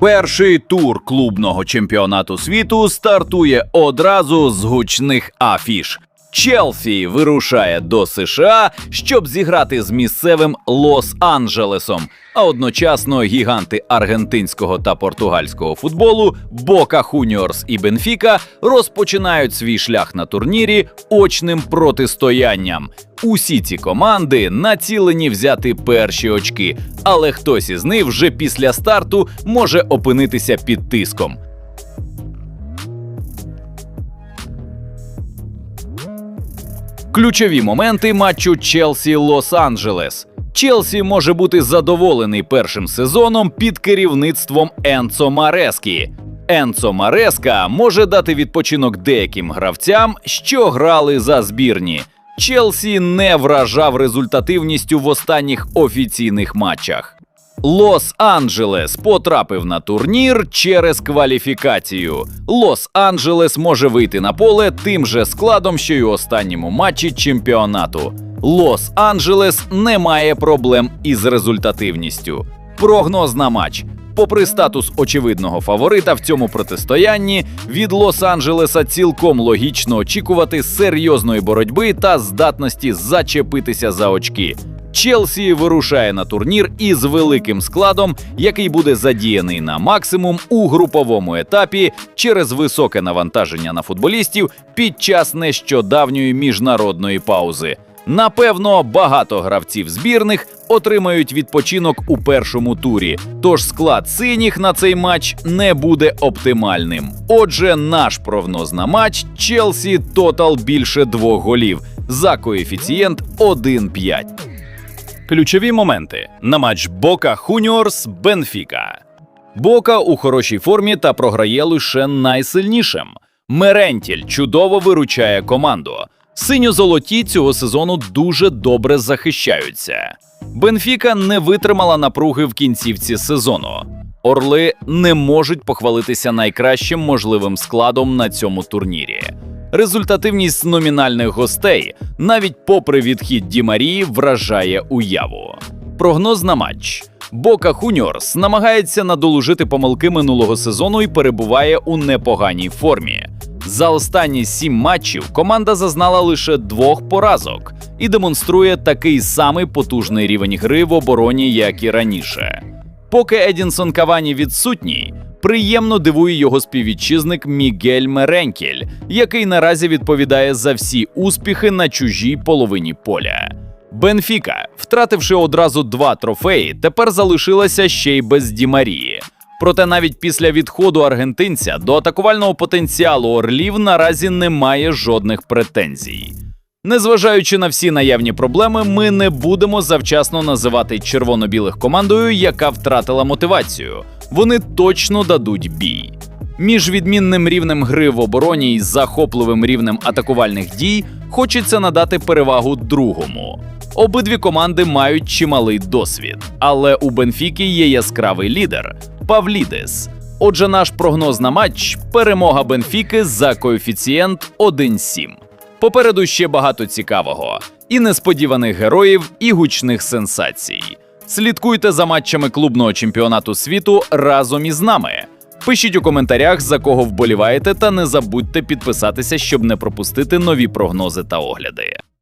Перший тур клубного чемпіонату світу стартує одразу з гучних афіш. Челсі вирушає до США, щоб зіграти з місцевим Лос-Анджелесом. А одночасно гіганти аргентинського та португальського футболу Бока Хуніорс і Бенфіка розпочинають свій шлях на турнірі очним протистоянням. Усі ці команди націлені взяти перші очки, але хтось із них вже після старту може опинитися під тиском. Ключові моменти матчу Челсі Лос-Анджелес. Челсі може бути задоволений першим сезоном під керівництвом Енцо Марескі. Енцо Мареска може дати відпочинок деяким гравцям, що грали за збірні. Челсі не вражав результативністю в останніх офіційних матчах. Лос-Анджелес потрапив на турнір через кваліфікацію. Лос-Анджелес може вийти на поле тим же складом, що й у останньому матчі чемпіонату. Лос-Анджелес не має проблем із результативністю. Прогноз на матч. Попри статус очевидного фаворита в цьому протистоянні, від Лос-Анджелеса цілком логічно очікувати серйозної боротьби та здатності зачепитися за очки. Челсі вирушає на турнір із великим складом, який буде задіяний на максимум у груповому етапі через високе навантаження на футболістів під час нещодавньої міжнародної паузи. Напевно, багато гравців збірних отримають відпочинок у першому турі, тож склад синіх на цей матч не буде оптимальним. Отже, наш прогноз на матч Челсі тотал більше двох голів за коефіцієнт 1,5. Ключові моменти на матч Бока Хуніорс Бенфіка. Бока у хорошій формі та програє лише найсильнішим. Мерентіль чудово виручає команду. Синьо-золоті цього сезону дуже добре захищаються. Бенфіка не витримала напруги в кінцівці сезону. Орли не можуть похвалитися найкращим можливим складом на цьому турнірі. Результативність номінальних гостей, навіть попри відхід Ді Марії, вражає уяву. Прогноз на матч. Бока Хуніорс намагається надолужити помилки минулого сезону і перебуває у непоганій формі. За останні сім матчів команда зазнала лише двох поразок і демонструє такий самий потужний рівень гри в обороні, як і раніше. Поки Едінсон Кавані відсутній, приємно дивує його співвітчизник Мігель Меренкель, який наразі відповідає за всі успіхи на чужій половині поля. Бенфіка, втративши одразу два трофеї, тепер залишилася ще й без Ді Марії. Проте навіть після відходу аргентинця до атакувального потенціалу орлів наразі немає жодних претензій. Незважаючи на всі наявні проблеми, ми не будемо завчасно називати червоно-білих командою, яка втратила мотивацію. Вони точно дадуть бій. Між відмінним рівнем гри в обороні і захопливим рівнем атакувальних дій хочеться надати перевагу другому. Обидві команди мають чималий досвід, але у Бенфіки є яскравий лідер Павлідес. Отже, наш прогноз на матч перемога Бенфіки за коефіцієнт 1,7. Попереду ще багато цікавого, і несподіваних героїв, і гучних сенсацій. Слідкуйте за матчами клубного чемпіонату світу разом із нами. Пишіть у коментарях, за кого вболіваєте, та не забудьте підписатися, щоб не пропустити нові прогнози та огляди.